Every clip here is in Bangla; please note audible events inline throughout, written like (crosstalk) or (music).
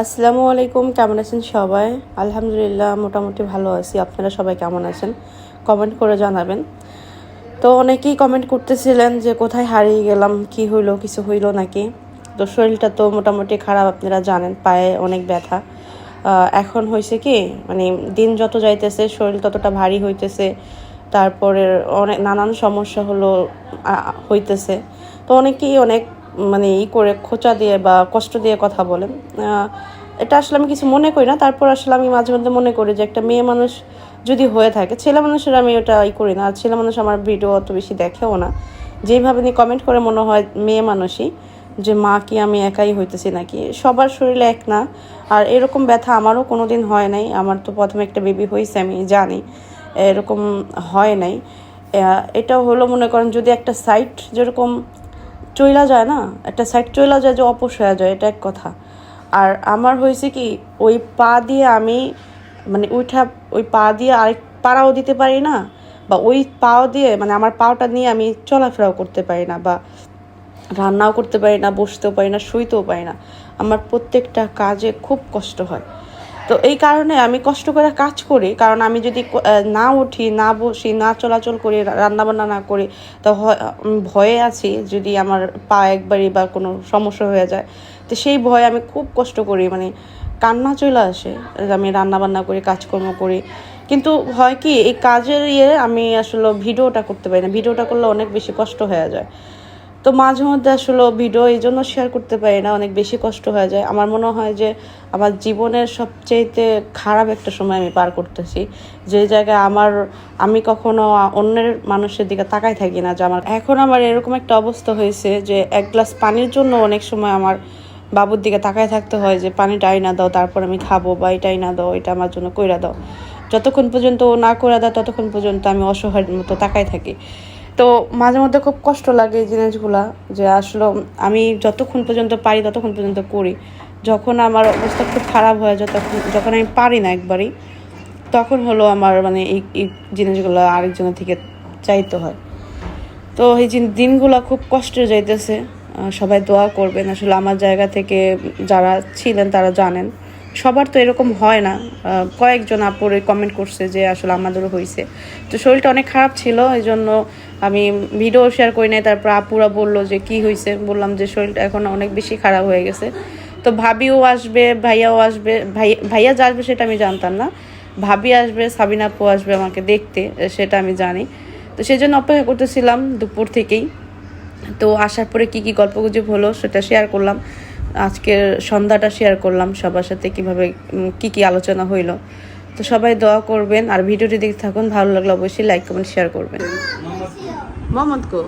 আসসালামু আলাইকুম, কেমন আছেন সবাই? আলহামদুলিল্লাহ, মোটামুটি ভালো আছি। আপনারা সবাই কেমন আছেন? কমেন্ট করে জানাবেন। তো অনেকেই কমেন্ট করতেছিলেন যে, কোথায় হারিয়ে গেলাম? কি হইল? কিছু হইল নাকি? তো শরীরটা তো মোটামুটি খারাপ, আপনারা জানেন, পায়ে অনেক ব্যথা। এখন হয়েছে কি মানে দিন যত যাইতেছে, শরীর ততটা ভারী হইতেছে। তারপরে অনেক নানান সমস্যা হলো হইতেছে। তো অনেকেই অনেক মানে ই করে, খোঁচা দিয়ে বা কষ্ট দিয়ে কথা বলে এটা আসলে আমি কিছু মনে করি না। তারপর আসলে আমি মাঝে মধ্যে মনে করি যে একটা মেয়ে মানুষ যদি হয়ে থাকে, ছেলে মানুষের আমি ওটা ই করি না। আর ছেলে মানুষ আমার ভিডিও অত বেশি দেখেও না। যেইভাবে নিয়ে কমেন্ট করে মনে হয় মেয়ে মানুষই যে, মা, কি আমি একাই হইতেছি নাকি? সবার শরীরে এক না। আর এরকম ব্যথা আমারও কোনো দিন হয় নাই। আমার তো প্রথমে একটা বেবি হয়েছে আমি জানি। এরকম হয় নাই। এটা হলো মনে করেন যদি একটা সাইট যেরকম চইলা যায় না? একটা সাইড চইলা যায় যে অপস হয়ে যায়, এটা এক কথা। আর আমার হয়েছে কি, ওই পা দিয়ে আমি মানে উঠা, ওই পা দিয়ে আরেক পাড়াও দিতে পারি না, বা ওই পাও দিয়ে মানে আমার পাওটা নিয়ে আমি চলাফেরাও করতে পারি না, বা রান্নাও করতে পারি না, বসতেও পারি না, শুইতেও পারি না। আমার প্রত্যেকটা কাজে খুব কষ্ট হয়। তো এই কারণে আমি কষ্ট করে কাজ করি, কারণ আমি যদি না উঠি, না বসি, না চলাচল করি রান্নাবান্না না করি, তো ভয়ে আছি যদি আমার পা একবারই বা কোনো সমস্যা হয়ে যায়। তো সেই ভয়ে আমি খুব কষ্ট করি মানে কান্না চলে আসে, আমি রান্নাবান্না করি, কাজকর্ম করি। কিন্তু হয় কি, এই কাজের ইয়ে আমি আসলে ভিডিওটা করতে পারি না, ভিডিওটা করলে অনেক বেশি কষ্ট হয়ে যায়। তো মাঝে মধ্যে আসলে ভিডিও এই জন্য শেয়ার করতে পারি না, অনেক বেশি কষ্ট হয়ে যায়। আমার মনে হয় যে আমার জীবনের সবচেয়েতে খারাপ একটা সময় আমি পার করতেছি। যে জায়গায় আমার, আমি কখনো অন্যের মানুষের দিকে তাকাই থাকি না, যে আমার, এখন আমার এরকম একটা অবস্থা হয়েছে যে এক গ্লাস পানির জন্য অনেক সময় আমার বাবুর দিকে তাকায় থাকতে হয় যে পানিটা আইনা দাও, তারপর আমি খাব বা এটা আইনা দাও, এটা আমার জন্য কইরা দাও। যতক্ষণ পর্যন্ত ও না করে দেয়, ততক্ষণ পর্যন্ত আমি অসহায়ের মতো তাকায় থাকি। তো মাঝে মধ্যে খুব কষ্ট লাগে এই জিনিসগুলা যে আসলে আমি যতক্ষণ পর্যন্ত পারি ততক্ষণ পর্যন্ত করি। যখন আমার অবস্থা খুব খারাপ হয়ে যায় তখন, যখন আমি পারি না একবারই, তখন হলো আমার মানে এই এই জিনিসগুলো আরেকজনের থেকে চাইতে হয়। তো এই দিনগুলো খুব কষ্টে যাইতেছে। সবাই দোয়া করবেন। আসলে আমার জায়গা থেকে যারা ছিলেন তারা জানেন। সবার তো এরকম হয় না। কয়েকজন আপুরে কমেন্ট করছে যে আসলে আমাদেরও হয়েছে তো শরীরটা অনেক খারাপ ছিল এই জন্য আমি ভিডিও শেয়ার করি নাই, তারপর আপুরা বলল যে কি হয়েছে বললাম যে শরীরটা এখন অনেক বেশি খারাপ হয়ে গেছে। তো ভাবিও আসবে, ভাইয়াও আসবে, ভাই, ভাইয়া যা আসবে সেটা আমি জানতাম না। ভাবি আসবে, সাবিনা আপু আসবে আমাকে দেখতে, সেটা আমি জানি। তো সেই জন্য অপেক্ষা করতেছিলাম দুপুর থেকেই। তো আসার পরে কি কি গল্পগুজব হলো সেটা শেয়ার করলাম। আজকের সন্ধ্যাটা শেয়ার করলাম সবার সাথে কীভাবে কি কি আলোচনা হইল। তো সবাই দোয়া করবেন আর ভিডিওটি দেখতে থাকুন। ভালো লাগলে অবশ্যই লাইক কমেন্ট শেয়ার করবেন। মোহাম্মদ কো?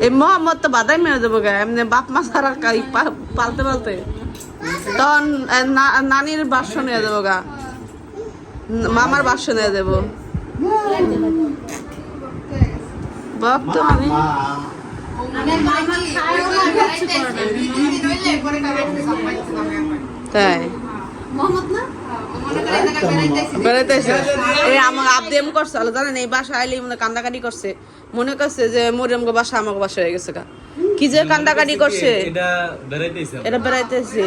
এই মোহাম্মদ তো বাদাই মেরে দেবো গা এমনি বাপ মা সারা পালতে পালতে। তখন না- নানির বাক্স নিয়ে দেবো গা। মামার বাক্স নিয়ে দেবো। বাপ তো আমি তাই। বেড়াইতেছে এই আমার আবদি করছে আলো জানেন এই বাসা আইলে মনে কান্দাকাটি করছে। মনে করছে যে মরিয়ম বাসা আমাকে বাসা হয়ে গেছে গা। কি যে কান্দাকাটি করছে। এটা বেড়াইতেছে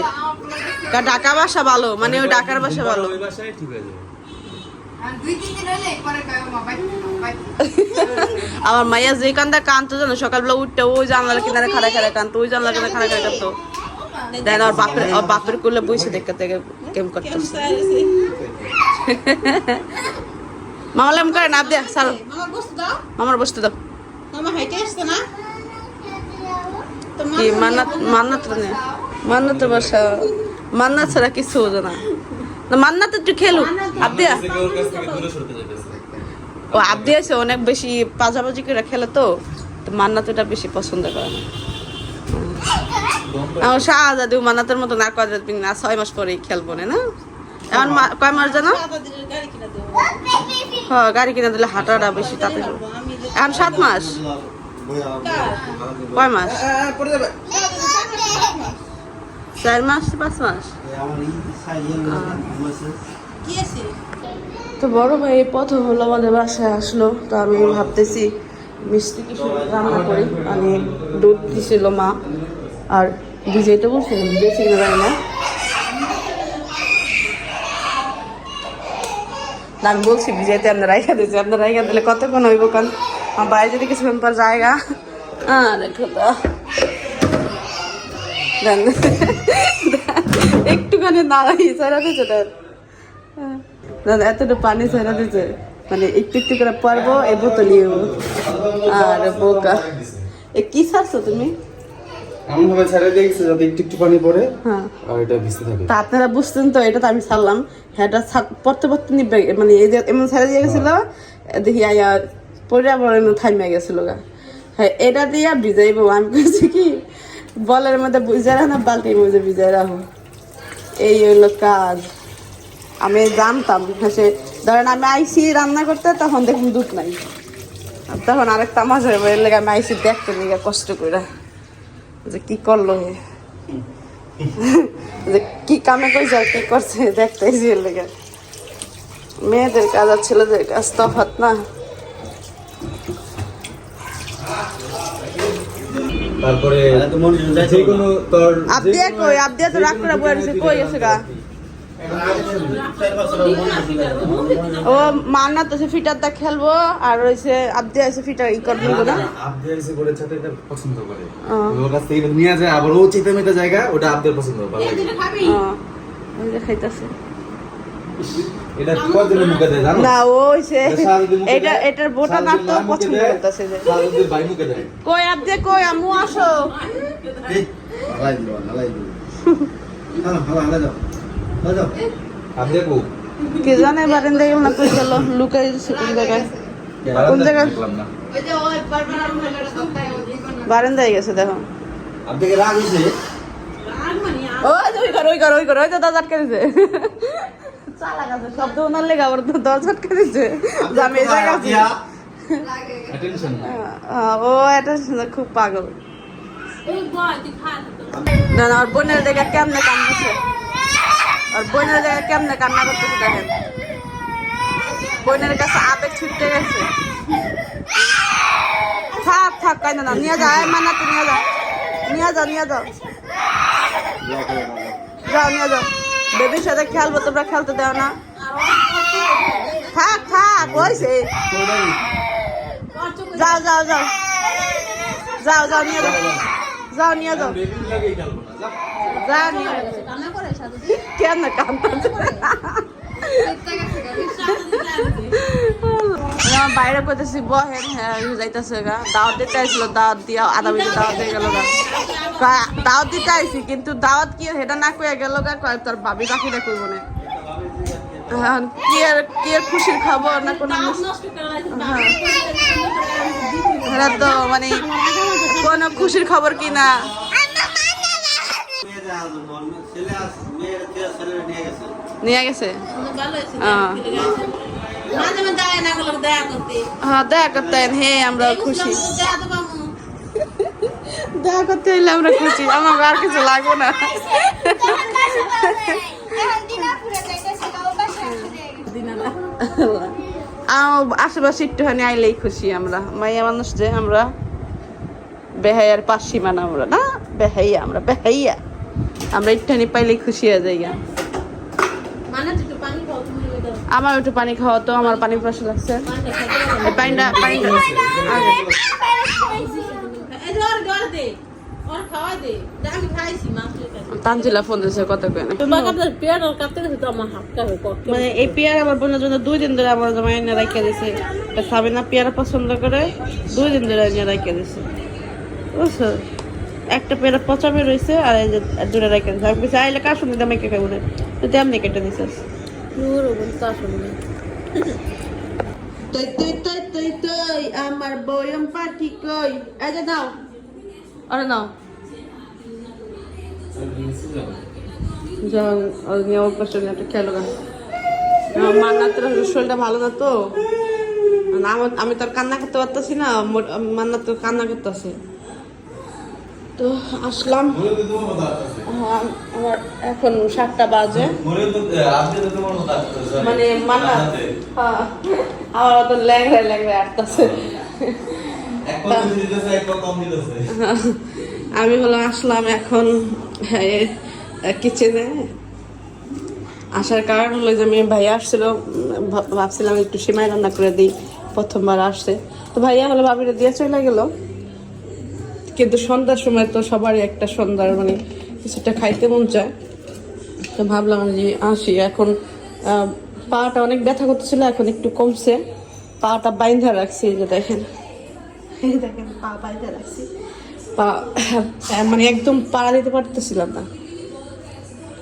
কা ঢাকা বাসা ভালো মানে ওই ঢাকার বাসা ভালো। ওই বাসায় ঠিক (laughs) আমার মাইয়া যে কান্দা কানতো জানো সকালবেলা উঠতে ওই জানলার কিনারে খাড়া খাড়া কানতো ওই জানলার কিনারে খাড়া খাড়া কানতো দেন ওর বাপের ওর বাপের কোলে দেখতে থেকে কেম করতেছে। মামালাম করে না, দে সাল মামার বসতে দাও। ছাড়া কিছু না। আবদিয়া ও, আবদি আছে অনেক বেশি পাজাবাজি করে খেলে তো মান্নাত এটা বেশি পছন্দ করে না। আমার শাহজাদি মান্নাতের মতো না কয় দিন না, ছয় মাস পরেই খেলব না? এখন কয় মাস জানো? হ্যাঁ গাড়ি কিনে দিলে হাঁটাটা বেশি তাতে এখন সাত মাস? কয় মাস? চার মাস পাঁচ মাস? তো বড় ভাই প্রথম হলো আমাদের বাসায় আসলো, তো আমি ভাবতেছি মিষ্টি কিছু রান্না করি। মানে দুধ দিছিল মা আর ভিজেই তো বলছিলাম ভিজেছি জানি না না, আমি বলছি ভিজাইতে আপনার রাইখা দিয়েছি আপনার রাইখা দিলে কতক্ষণ হইব কারণ আমার বাইরে যদি কিছুক্ষণ পর জায়গা আর একটুখানি ছাড়া দিচ্ছে দাদা এতটা পানি ছাড়া দিচ্ছে মানে একটু একটু করে পারব এ বোতল আর বোকা। এ কি ছাড়ছো তুমি? এমন ভাবে ছেড়ে দিয়েছে যাতে একটু একটু পানি পড়ে। হ্যাঁ। আর এটা ভিজতে থাকে। তা আপনারা বুঝতেন তো এটা তো আমি ছাড়লাম। হ্যাঁ এটা ছাড়- পড়তে পড়তে নিবে মানে এই যে এমন ছেড়ে দিয়ে গেছিল দেখি আয়া পরে আবার এমন থামিয়ে গেছিল গা। হ্যাঁ এটা দিয়া ভিজাইবো। আমি বলছি কি বলের মধ্যে রাখো না বালতির মধ্যে ভিজাই রাখো এই হলো কাজ। আমি জানতাম সে ধরেন আমি আইসি রান্না করতে তখন দেখুন দুধ নাই। তখন আরেক হয়ে বলে লেগে আমি আইসি দেখতে লেগে কষ্ট করে যে কি করল হে? (laughs) যে কি কামে কইছে আর কি করছে দেখতেছি এর লেগে। মেয়েদের কাজ আর ছেলেদের কাজ তফাৎ না। তারপরে যে কোনো তোর আবদিয়া কই আবদিয়া তো রাগ করে বয়ে কই গেছে গা? ও মান্না তো সে ফিটার দা খেলব আর আবদিয়া এসে ফিটার ই করবে না এসে করে সাথে এটা পছন্দ করে। ওর কাছ এটা নিয়ে যায় আবার ও চিতে মেতে জায়গা ওটা আবদের পছন্দ ভালো লাগে ওই যে খাইতাছে। এটা কতদিনের মুখে দেয় জানো? না ও হইছে এটা শাহরুখের মুখে এটা দেয়, এটার বোটা না তো পছন্দ করতেছে যে। ভাই মুখে দেয়। কই আবদিয়া কই আমু আসো। হালাই দিল হালাই দিল হালা হালা হালা যাও হালা যাও আবদের কো জানে গেল না কই গেল লুকাই কোন জায়গায়। কোন জায়গায়? বারান্দায় গেছে দেখো। আপনাকে রাগ হয়েছে। ওই ঘর ওই ঘর ওই ঘর ওই তো দরজা আটকে দিছে। শব্দ ওনার লেগে আবার তো দরজা আটকে দিছে। যে জায়গা আছি। অ্যাটেনশন আহ, ও এটা খুব পাগল। না না ওর বোনের দেখে কেমনে কান্নাছে ওর বোনের দেখে কেমনে কান্না করতেছে দেখেন? বোনের কাছে আবেগ ছুটতে গেছে। থাক থাক কাই না, নিয়ে যা মানা নিয়ে যা। নিয়ে যাও নিয়ে যাও যাও নিয়ে যাও বেবির সাথে খেলব তোমরা খেলতে দাও না। থাক থাক ওইছে যাও যাও যাও যাও যাও নিয়ে যাও যাও নিয়ে যাও যাও নিয়ে যাও কেন আমার বাইরে করতেছি বহেন হ্যাঁ যাইতেছে গা। দাওয়াত দিতে আইছিল, দাওয়াত দিয়া না কয়ে, তোর ভাবি খুশির খবর না কোনো হ্যাঁ। তো মানে কোনো খুশির খবর কি না? নিয়ে গেছে? হ্যাঁ দেখা করতে হে আমরা খুশি। দেখা করতে হইলে আমরা খুশি। আমার আর কিছু লাগবে না। আশেপাশে একটুখানি আইলেই খুশি আমরা। মাইয়া মানুষ যে আমরা বেহাইয়ার পাশ মানে আমরা না? বেহাইয়া আমরা বেহাইয়া। আমরা একটুখানি পাইলে খুশি হয়ে যাই। মানে আমার একটু পানি খাওয়া তো আমার পানি প্রশ্ন লাগছে। পানিটা পানিটা। তানজিলা ফোন দিয়েছে কত মানে এই পেয়ারা আমার বোনের জন্য দুই দিন ধরে আমার জামাই এনে রাখিয়ে সাবিনা পেয়ারা পছন্দ করে দুই দিন ধরে এনে রাখিয়ে দিছে। বুঝছ? একটা পেয়ারা পচামে রয়েছে আর এই যে আমি বলছি আইলে কার সঙ্গে দামে কে খাব না তুই তেমনি কেটে দিছিস। নূর ওবন তা শুনবে তুই তুই তুই তুই তুই আমার বয়ম পাঠি কই? এই যে দাও। আরে নাও। পাশে একটা খেলো মান্নাতের শরীরটা ভালো না তো। আমি তো আর কান্না করতে পারতেছি না মোট- মান্নাত তো কান্না করতেছে। তো আসলাম। হ্যাঁ, আমার এখন সাতটা বাজে। মানে মান্না হ্যাঁ আমার তো ল্যাংড়ায় ল্যাংড়ায় আসতেছে। আমি হলো আসলাম এখন কিচেনে আসার কারণ হলো যে আমি ভাইয়া আসছিল ভাবছিলাম একটু সেমাই রান্না করে দিই প্রথমবার আসছে। তো ভাইয়া হলো ভাবিরে দিয়ে চলে গেল। কিন্তু সন্ধ্যার সময় তো সবারই একটা সন্ধ্যার মানে কিছুটা খাইতে মন চায়। তো ভাবলাম যে আসি। এখন পাটা অনেক ব্যথা করতেছিল এখন একটু কমছে। পাটা বাইন্ধা রাখছি এই যে দেখেন। দেখেন পা বাইন্ধা রাখছি। পা মানে একদম পাড়া দিতে পারতেছিলাম না।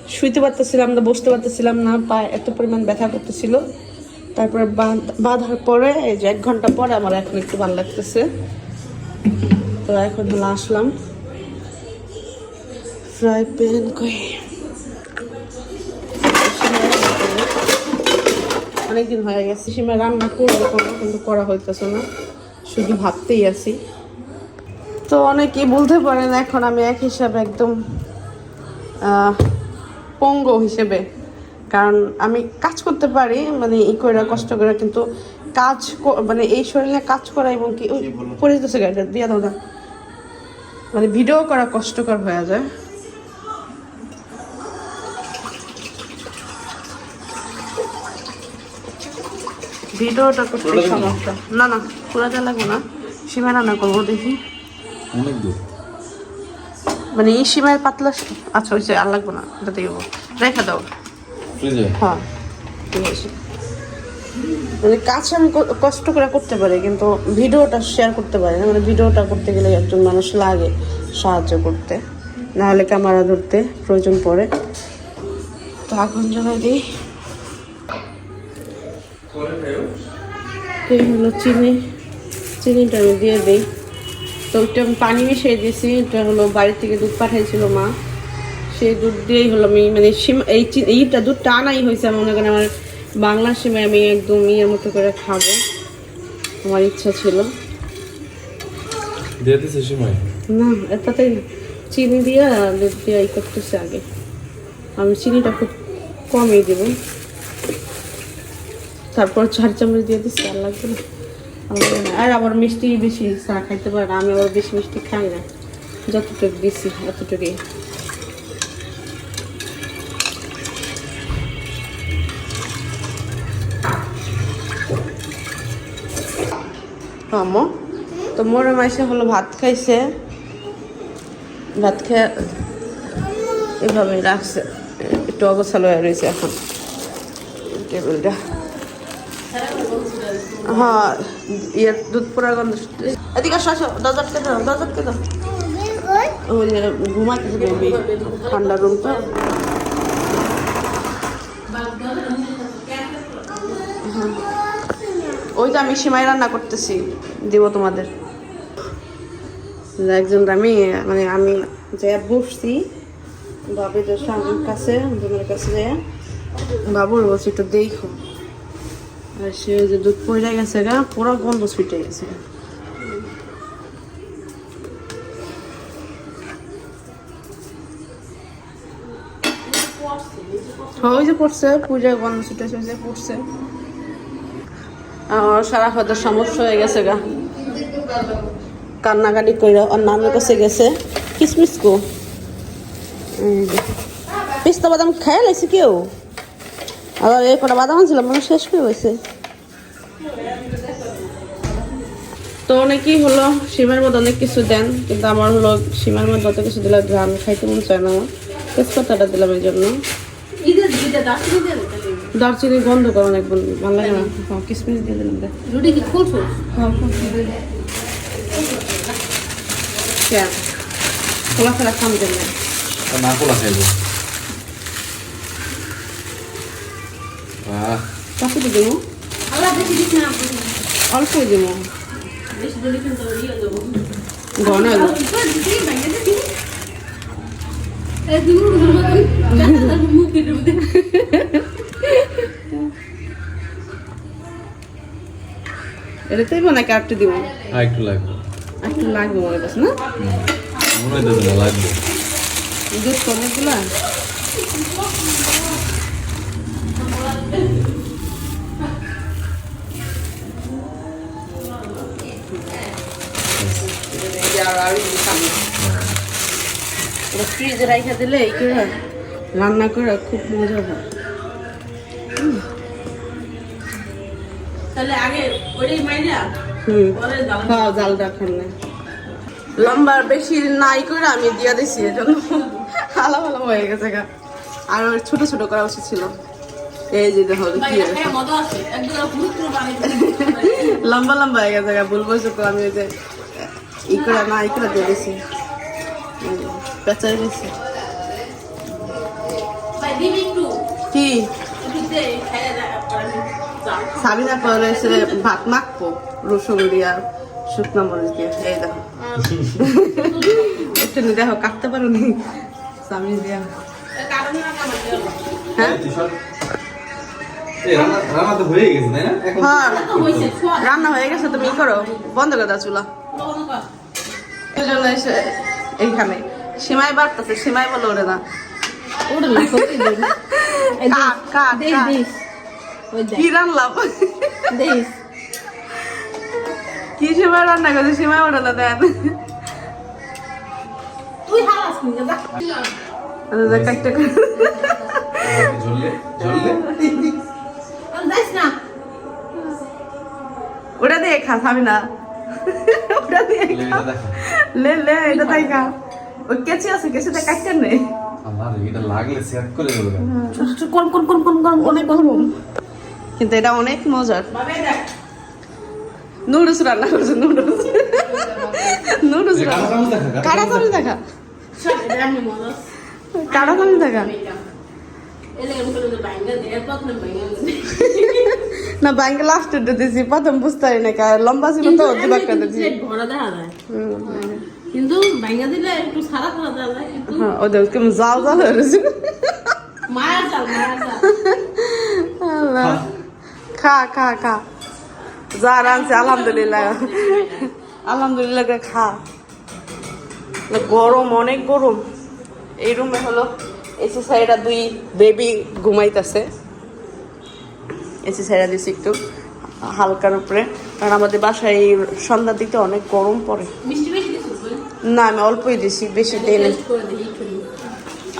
শুইতে পারতেছিলাম না বসতে পারতেছিলাম না পা এত পরিমাণ ব্যথা করতেছিল। তারপরে বাঁধ- বাঁধার পরে এই যে এক ঘণ্টা পরে আমার এখন একটু ভালো লাগতেছে। তো এখন হলো আসলাম। ফ্রাই প্যান কই? অনেকদিন হয়ে গেছে সীমা রান্না করব কোনো কিন্তু করা হইতেছে না। শুধু ভাবতেই আছি। তো অনেকেই বলতে পারেন এখন আমি এক হিসাবে একদম পঙ্গ হিসেবে। কারণ আমি কাজ করতে পারি মানে ই করে কষ্ট করে কিন্তু কাজ মানে এই শরীরে কাজ করা এবং কি ওই পরে যেতেছে গাড়িটা দিয়ে দাও না। মানে ভিডিও করা কষ্টকর হয়ে যায়। ভিডিওটা করতে সমস্যা। না না পুরাটা লাগবে না। সীমা রান্না করব দেখি। অনেক দূর। মানে এই সীমায় পাতলা আচ্ছা হয়েছে আর লাগবে না এটা দেখব। রেখে দাও। হ্যাঁ ঠিক আছে। মানে কাজ আমি কষ্ট করে করতে পারি, কিন্তু ভিডিওটা শেয়ার করতে পারি না। মানে ভিডিওটা করতে গেলে একজন মানুষ লাগে সাহায্য করতে। নাহলে ক্যামেরা ধরতে প্রয়োজন পড়ে। তো এখন জানাই দিই। এই হলো চিনি। চিনিটা আমি দিয়ে দিই। তো ওইটা আমি পানি মিশিয়ে দিয়েছি এটা হলো বাড়ি থেকে দুধ পাঠাইছিল মা। সেই দুধ দিয়েই হলো আমি মানে এই এইটা দুধটা আনাই হয়েছে আমার মনে করেন আমার বাংলা সিমে আমি একদম ইয়ের মতো করে খাব। আমার ইচ্ছা ছিল। দিয়ে দিছে সময় না এটাতেই না। চিনি দিয়ে দুধ দিয়ে ই করতেছে আগে। আমি চিনিটা খুব কমই দেব। তারপর চার চামচ দিয়ে দিচ্ছি আর লাগবে না। আর আবার মিষ্টি বেশি চা খাইতে পারে আমি আবার বেশি মিষ্টি খাই না। যতটুকু দিছি এতটুকুই। আম্মু তো মোর মাইসে হলো ভাত খাইছে। ভাত খেয়ে এভাবে রাখছে। একটু অগোছালো হয়ে রয়েছে এখন। টেবিলটা। হ্যাঁ ইয়ের দুধ পোড়ার গন্ধ। এদিকে আসো আসো দরজাটকে দাও দরজাটকে দাও। ঘুমাইতেছে বেবি। ঠান্ডা রুম তো হ্যাঁ। ওই তো আমি সিমাই রান্না করতেছি, দিব তোমাদের। একজন আমি মানে আমি যে বসছি বাবু যে স্বামীর কাছে বোনের কাছে যে বাবুর বলছি একটু দেখো। আর সে যে দুধ পড়ে গেছে গা, পুরো গন্ধ ছুটে গেছে। ওই যে পড়ছে পূজা গন্ধ ছুটে যে পড়ছে। আমার সারা হয়তো সমস্যা হয়ে গেছে গা। কান্নাকাটি করে ওর নামের কাছে গেছে। কিসমিস কো? পিস্তা বাদাম খেয়ে লাইছে কেউ? আবার এই কটা বাদাম আনছিলাম মানে শেষ হয়ে গেছে। তো অনেকেই হলো সীমার মধ্যে অনেক কিছু দেন, কিন্তু আমার হলো সীমার মধ্যে অত কিছু দিলে গ্রাম খাইতে মন চায় না। আমার তেজপাতাটা দিলাম এই জন্য। দারচিনি গন্ধ করো অনেক ভালো লাগে না। হ্যাঁ, কিসমিস দিয়ে দিলাম রুটি কি খুলছো কেন খোলা ফেলা খাম দেন না না খোলা খাইব। আহ। কতটুকু দেবো। আল্লাহ বেশি দিস না। অল্পই দেবো। বেশি দিলে (laughs) হলো। এটাতেই নাকি আটটু দিব? হ্যাঁ একটু লাগবে। একটু লাগবে মনে করছে না? মনে হইতেছে না লাগবে। দুধ আর আর ফ্রিজে রাখা দিলে এই করে রান্না করে খুব মজা হয়। তাহলে আগে হুম। হ্যাঁ জাল রাখার না লম্বা বেশি নাই করে আমি দিয়া দিছি এজন্য আলাম আলাম হয়ে গেছে গা। আর ছোট ছোট করা উচিত ছিল। এই যে দেখো কি লম্বা লম্বা হয়ে গেছে গা বলছো তো আমি ওই যে ই করে না ই করে দিয়ে দিছি। পেঁচাই দিছি। কি একটু দে খাইয়ে দে পরে যাও সাবিনা পরে এসে ভাত মাখবো রসুন দিয়া শুকনো মরিচ দিয়ে। এই দেখো। একটু নি দেখো কাটতে পারো নি? সামি দিয়া। কারণ না? আমার হ্যাঁ রান্না হয়ে গেছে রান্না হয়ে গেছে তুমি করো। বন্ধ করে দাও চুলা। লবণ কর এসে এইখানে। সীমাই বাড়তেছে সীমাই বলে ওরে না। ওটা না কাট কাট কি রান্নাম কি সীমাই রান্না করছে সীমাই ওরে না দেন তুই হারাস নি যা আচ্ছা, কাটতে ঝরলে ঝরলে আর যাইস না ওটা দিয়ে খা খাবি না ওটা দিয়ে লে লে এটা তাই খা ওই কেচি আছে কেচিতে কাটতে নেই আমার এটা লাগলে সেট করে দেবো কোন কোন কোন কোন কোন অনেক গরম কিন্তু এটা অনেক মজার। নুডলস রান্না করছে নুডলস। নুডলস কাটা চামচ দেখা কাটা চামচ দেখা। না ব্যাংকে লাস্ট দিয়েছি প্রথম বুঝতে পারি না কা- লম্বা ছিল তো কিন্তু দিলে একটু সারা সারা যায় হ্যাঁ ওদের কেমন জাল জাল মায়া আল্লাহ। খা খা খা। যা রানছে আলহামদুলিল্লাহ। আলহামদুলিল্লাহ খা। গরম অনেক গরম। এই রুমে হলো এসি সাইডা দুই বেবি ঘুমাইতেছে। এসি সাইডা দিছি একটু হালকার উপরে। কারণ আমাদের বাসায় এই সন্ধ্যার দিকে অনেক গরম পড়ে। না আমি অল্পই দিছি বেশি দিই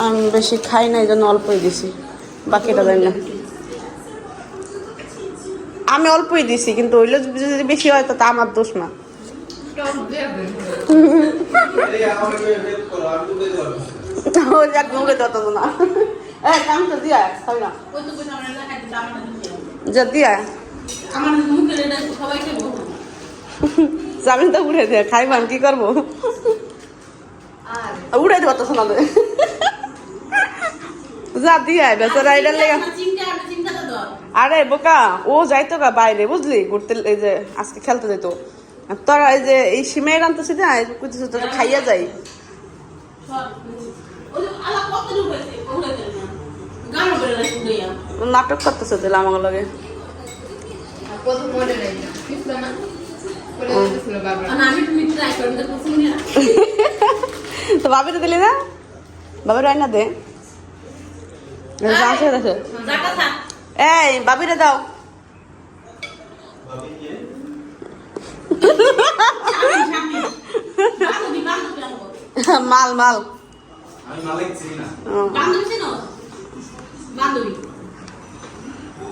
আমি বেশি খাই না এই জন্য অল্পই দিছি। বাকিটা দেয় না। আমি অল্পই দিছি কিন্তু ওইগুলো যদি বেশি হয় তো তা আমার দোষ না। জামিন তো উড়ে দে খাইবান কি করব? উড়ে দেবো তো। শোনা যা দিয়া বেচারা এটা লেগে চিন্তা আর চিন্তাটা ধর আরে বোকা ও যাইতো গা বাইরে বুঝলি? ঘুরতে এই যে আজকে খেলতে যেত তোরা এই যে এই সিমের আনতেছি না কিছু তো খাইয়া যাই। না নাটক করতেছে দিলে আমার লগে। না তো না তো বাবিরে দিলি না? বাবির রান্না দে। আছে দেখে জায়গা থাক এই, বাবিরে দাও। মাল মাল।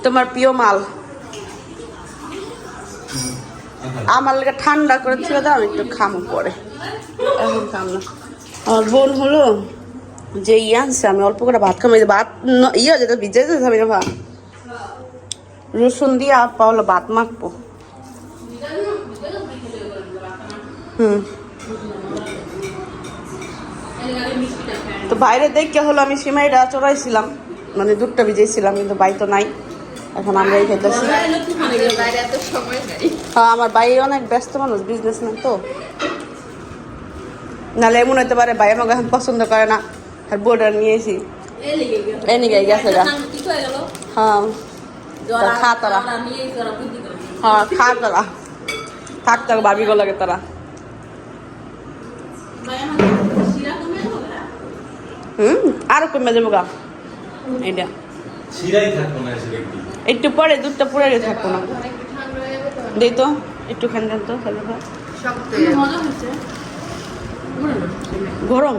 তোমার প্রিয় মাল। আমার লেগে ঠান্ডা করে ছিল দাও, আমি একটু খামো পরে। খাম। না আমার বোন হলো যে ইয়ে আনছে আমি অল্প করে ভাত খামো ভাত ইয়ে যেটা ভিজে যেতে আমি না ভাত। রসুন দিয়ে আর পাওয়ালো ভাত মাখবো। হুম। তো বাইরে দেখে হলো আমি সিমাইটা চড়াইছিলাম মানে দুধটা ভিজেছিলাম কিন্তু বাই তো নাই। এখন আমরাই খেতেছি হ্যাঁ আমার ভাই অনেক ব্যস্ত মানুষ বিজনেস ম্যান তো। নাহলে এমন হতে পারে ভাই আমাকে এখন পছন্দ করে না আর বোর্ডার নিয়েছি গেল গেছে। হয়ে। খা তারা। হ্যাঁ খা তারা। থাক তার ভাবি গো লাগে তারা। হুম আরও কমে যাব গা। এটা একটু পরে দুধটা পুরে থাকব না। একটু তো। দিই তো একটুখানি দেন তো হচ্ছে। গরম।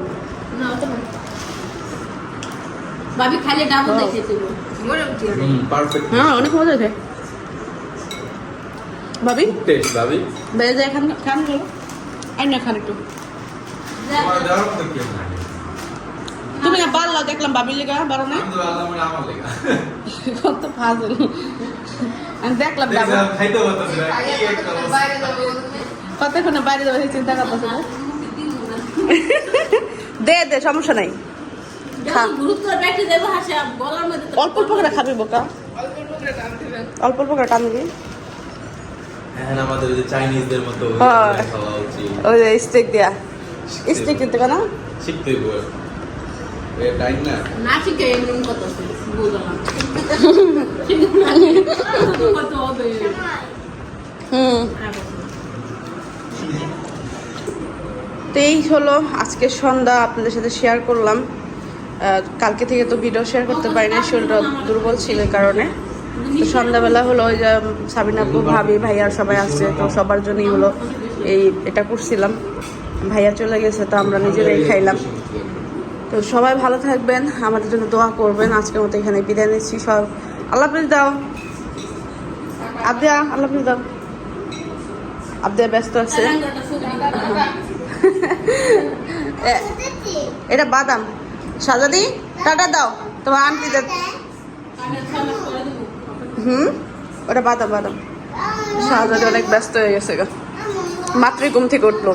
না ভাবি খাইলে ডাবল দেখে দেবো পারফেক্ট হ্যাঁ অনেক মজা হয়েছে। ভাবি? টেস্ট ভাবি। বেড়ে যায় এখান খান না একটু। তুমি না বাড়লা দেখলাম ভাবির লেগা বাড়ো না? কত ফাজল। আমি দেখলাম বাবা দেখলাম খাইতে পারতেছি না আগে কি একটা অবস্থা। বাইরে যাব চিন্তা করতেছে দে দে সমস্যা নাই। অল্প অল্প করে খাবি বোকা। অল্প অল্প করে টান টানবি। এখন আমাদের ওই যে চাইনিজদের মতো হ্যাঁ। খাওয়া উচিত। ওই যে স্টেক দেয়া। স্টেক দিতে না শিখতে হবে এ টাইম না? না শিখে এমন কত বুঝলাম কত হবে? হুম। তো এই হলো আজকের সন্ধ্যা আপনাদের সাথে শেয়ার করলাম। কালকে থেকে তো ভিডিও শেয়ার করতে পারি না শরীরটা দুর্বল ছিল কারণে। তো সন্ধ্যাবেলা হলো ওই যে সাবিনা আপু ভাবি ভাইয়ার সবাই আসছে তো সবার জন্যই হলো এই এটা করছিলাম। ভাইয়া চলে গেছে তো আমরা নিজেরাই খাইলাম। তো সবাই ভালো থাকবেন আমাদের জন্য দোয়া করবেন। আজকের মতো এখানে বিদায় নিচ্ছি। সব আল্লাহ হাফিজ দাও। আবদিয়া আল্লাহ হাফিজ দাও। আবদিয়া ব্যস্ত আছে। এটা বাদাম। সাজাদি, টাটা দাও। তোমার আন্টি হুম? ওটা বাদাম বাদাম। সাজাদি অনেক ব্যস্ত হয়ে গেছে গা। মাতৃ ঘুম থেকে উঠল।